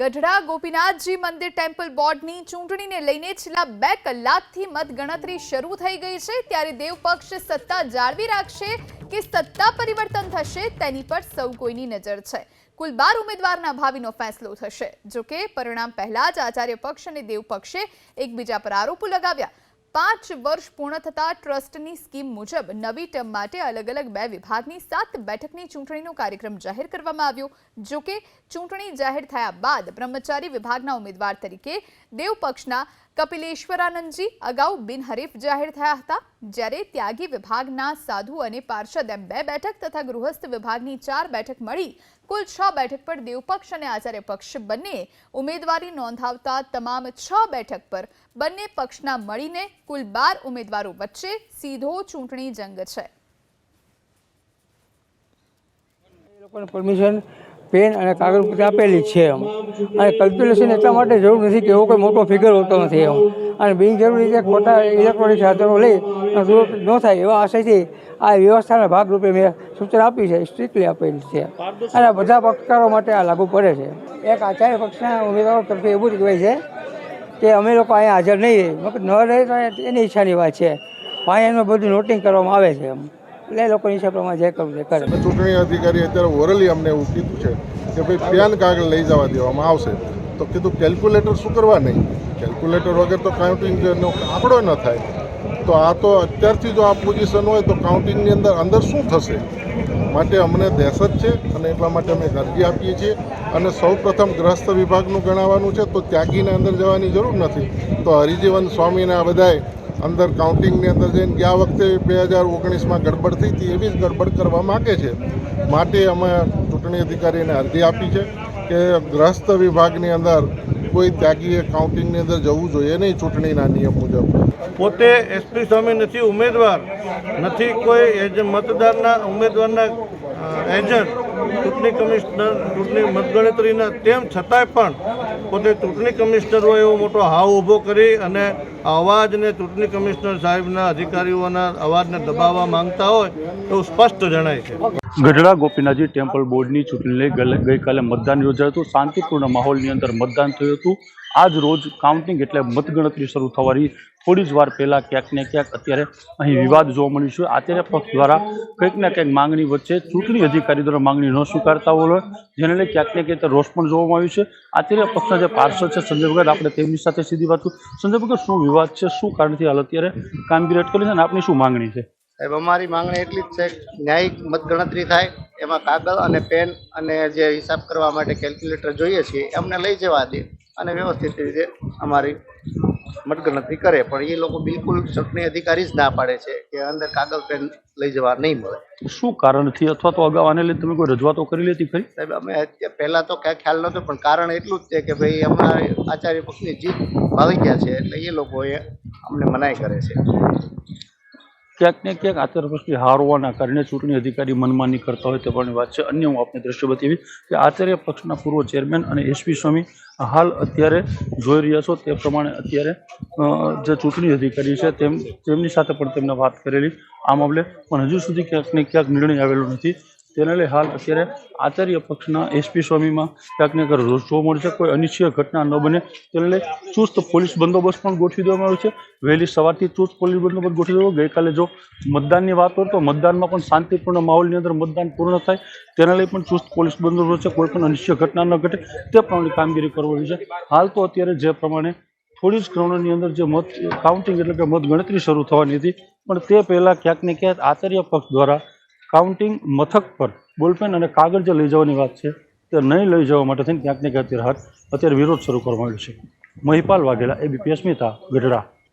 ગઢડા ગોપીનાથજી મંદિર ટેમ્પલ બોર્ડની ચૂંટણીને લઈને છેલ્લા બે કલાકથી મતગણતરી શરૂ થઈ ગઈ છે. ત્યારે દેવ પક્ષ સત્તા જાળવી રાખશે કે સત્તા પરિવર્તન થશે તેની પર સૌ કોઈની નજર છે. કુલ બાર ઉમેદવારના ભાવિનો ફેસલો થશે. જોકે પરિણામ પહેલા જ આચાર્ય પક્ષ અને દેવ પક્ષે એકબીજા પર આરોપો લગાવ્યા. પાંચ વર્ષ પૂર્ણ થતા ટ્રસ્ટની સ્કીમ મુજબ નવી ટર્મ માટે અલગ અલગ બે વિભાગની સાત બેઠકની ચૂંટણીનો કાર્યક્રમ જાહેર કરવામાં આવ્યો. જો કે ચૂંટણી જાહેર થયા બાદ બ્રહ્મચારી વિભાગના ઉમેદવાર તરીકે દેવ પક્ષના કપિલેશ્વરાનંદજી અગાઉ બિનહરીફ જાહેર થયા હતા. જ્યારે ત્યાગી વિભાગના સાધુ અને પાર્ષદ એમ બે બેઠક તથા ગૃહસ્થ વિભાગની ચાર બેઠક મળી. કુલ છ બેઠક પર દેવપક્ષ અને આચાર્ય પક્ષ બંને ઉમેદવારી નોંધાવતા તમામ છ બેઠક પર બંને પક્ષના મળીને કુલ બાર ઉમેદવારો વચ્ચે સીધો ચૂંટણી જંગ છે. પેન અને કાગળ ઉપર આપેલી જ છે એમ. અને કેલ્ક્યુલેશન એટલા માટે જરૂર નથી કે એવો કોઈ મોટો ફિગર હોતો નથી એમ. અને બિનજરૂરી કે ખોટા ઇલેક્ટ્રોનિક સાધનો લઈ અને ન થાય એવા આશયથી આ વ્યવસ્થાના ભાગરૂપે મેં સૂચના આપી છે સ્ટ્રિક્ટલી આપેલી છે. અને બધા પક્ષકારો માટે આ લાગુ પડે છે. એક આચાર્ય પક્ષના ઉમેદવારો તરફથી એવું જ કહેવાય છે કે અમે લોકો અહીંયા હાજર નહીં મતલબ ન રહે તો એની ઈચ્છાની વાત છે. એનું બધું નોટિંગ કરવામાં આવે છે એમ. એટલે એ ઈચ્છા પ્રમાણે જે કરવું છે, કરે. ચૂંટણી અધિકારી અત્યારે ઓરલી અમને એવું કીધું છે કે ભાઈ પેન કાગળ લઈ જવા દેવામાં આવશે. તો કીધું કેલ્ક્યુલેટર શું કરવા નહીં? કેલ્ક્યુલેટર વગર તો કાઉન્ટિંગનો આંકડો ન થાય. તો આ તો અત્યારથી જો આ પોઝિશન હોય તો કાઉન્ટિંગની અંદર અંદર શું થશે? માટે અમને દહેશત છે અને એટલા માટે અમે અરજી આપીએ છીએ. અને સૌ પ્રથમ ગ્રસ્ત વિભાગનું ગણાવવાનું છે, તો ત્યાગીને અંદર જવાની જરૂર નથી. તો હરિજીવન સ્વામીને આ બધાય અંદર કાઉન્ટિંગની અંદર જઈને ગયા વખતે બે હજાર ઓગણીસમાં ગડબડ થઈ હતી, એવી જ ગડબડ કરવા માગે છે. માટે અમે ચૂંટણી અધિકારીને અરજી આપી છે કે ગ્રસ્ત વિભાગની અંદર કોઈ ત્યાગીએ કાઉન્ટિંગની અંદર જવું જોઈએ નહીં ચૂંટણીના નિયમ મુજબ. પોતે એસપી સ્વામી નથી ઉમેદવાર, નથી કોઈ મતદારના ઉમેદવારના એજન્ટ. ચૂંટણી કમિશનર, ચૂંટણી મતગણતરીના, તેમ છતાંય પણ પોતે ચૂંટણી કમિશનર હોય એવો મોટો હાવ ઊભો કરી અને અવાજને ચૂંટણી કમિશનર સાહેબના અધિકારીઓના અવાજને દબાવવા માંગતા હોય તો સ્પષ્ટ જણાય છે. ગઢડા ગોપીનાથજી ટેમ્પલ બોર્ડની ચૂંટણીને ગઈકાલે મતદાન યોજાયું હતું. શાંતિપૂર્ણ માહોલની અંદર મતદાન થયું હતું. આજ રોજ કાઉન્ટિંગ એટલે મતગણતરી શરૂ થવાની. થોડી જ વાર પહેલાં ક્યાંક ને ક્યાંક અત્યારે અહીં વિવાદ જોવા મળ્યું છે. અત્યારે પક્ષ દ્વારા કંઈક ને કંઈક માંગણી વચ્ચે ચૂંટણી અધિકારી દ્વારા માંગણી ન સ્વીકારતા હોય, જેને લઈ ક્યાંક ને ક્યાંક રોષ પણ જોવામાં આવ્યું છે. અત્યારે પક્ષના જે પાર્ષદ છે સંજય ભગત, આપણે તેમની સાથે સીધી વાત. સંજય શું વિવાદ છે? શું કારણથી હાલ અત્યારે કામગીરી અટકેલી છે અને આપની શું માંગણી છે? સાહેબ, અમારી માંગણી એટલી જ છે, ન્યાયિક મતગણતરી થાય, એમાં કાગળ અને પેન અને જે હિસાબ કરવા માટે કેલ્ક્યુલેટર જોઈએ છીએ, એમને લઈ જવા દે. અને વ્યવસ્થિત રીતે અમારી મતગણતરી કરે. પણ એ લોકો બિલકુલ ચૂંટણી અધિકારી જ ના પાડે છે કે અંદર કાગળ પેન લઈ જવા નહીં મળે. શું કારણથી અથવા તો અગાઉ આને લઈને તમે કોઈ રજૂઆતો કરી લેતી ખરી? સાહેબ અમે પહેલાં તો કાંઈ ખ્યાલ નહોતો પણ કારણ એટલું જ છે કે ભાઈ અમારા આચાર્ય પક્ષની જીત ભાવી ગયા છે એટલે એ લોકોએ અમને મનાઈ કરે છે. ક્યાંક ને ક્યાંક આચાર્ય હારવાના કારણે ચૂંટણી અધિકારી મનમાની કરતા હોય તે પણ વાત છે. અન્ય હું આપને દ્રશ્ય બતાવી કે આચાર્ય પક્ષના પૂર્વ ચેરમેન અને એસપી સ્વામી હાલ અત્યારે જોઈ રહ્યા છો તે પ્રમાણે અત્યારે જે ચૂંટણી અધિકારી છે તેમ, તેમની સાથે પણ તેમને વાત કરેલી આ મામલે. પણ હજુ સુધી ક્યાંક ને ક્યાંક નિર્ણય આવેલો નથી. તેને લઈ હાલ અત્યારે આચાર્ય પક્ષના એસપી સ્વામીમાં ક્યાંક ને ક્યાંક જોવા મળશે કોઈ અનિચ્છીય ઘટના ન બને. તેને લઈ ચુસ્ત પોલીસ બંદોબસ્ત પણ ગોઠવી દેવામાં આવ્યો છે. વહેલી સવારથી ચુસ્ત પોલીસ બંદોબસ્ત ગોઠવી દેવો ગઈકાલે જો મતદાનની વાત હોય તો મતદાનમાં પણ શાંતિપૂર્ણ માહોલની અંદર મતદાન પૂર્ણ થાય. તેને લઈ પણ ચુસ્ત પોલીસ બંદોબસ્ત છે. કોઈ પણ અનિચ્છીય ઘટના ન ઘટે. તે પ્રમાણે કામગીરી કરવાની છે. હાલ તો અત્યારે જે પ્રમાણે થોડી જ ક્ષણોની અંદર જે મત કાઉન્ટિંગ એટલે કે મત ગણતરી શરૂ થવાની હતી. પણ તે પહેલાં ક્યાંક ને ક્યાંક આચાર્ય પક્ષ દ્વારા કાઉન્ટિંગ મથક પર બોલપેન અને કાગળ જે લઈ જવાની વાત છે, તે નહીં લઈ જવા માટે થઈને ક્યાંક ને ક્યાંક અત્યારે હાથ અત્યારે વિરોધ શરૂ કરવામાં આવ્યો છે. મહિપાલ વાઘેલા એબીપી અસ્મિતા ગઢડા.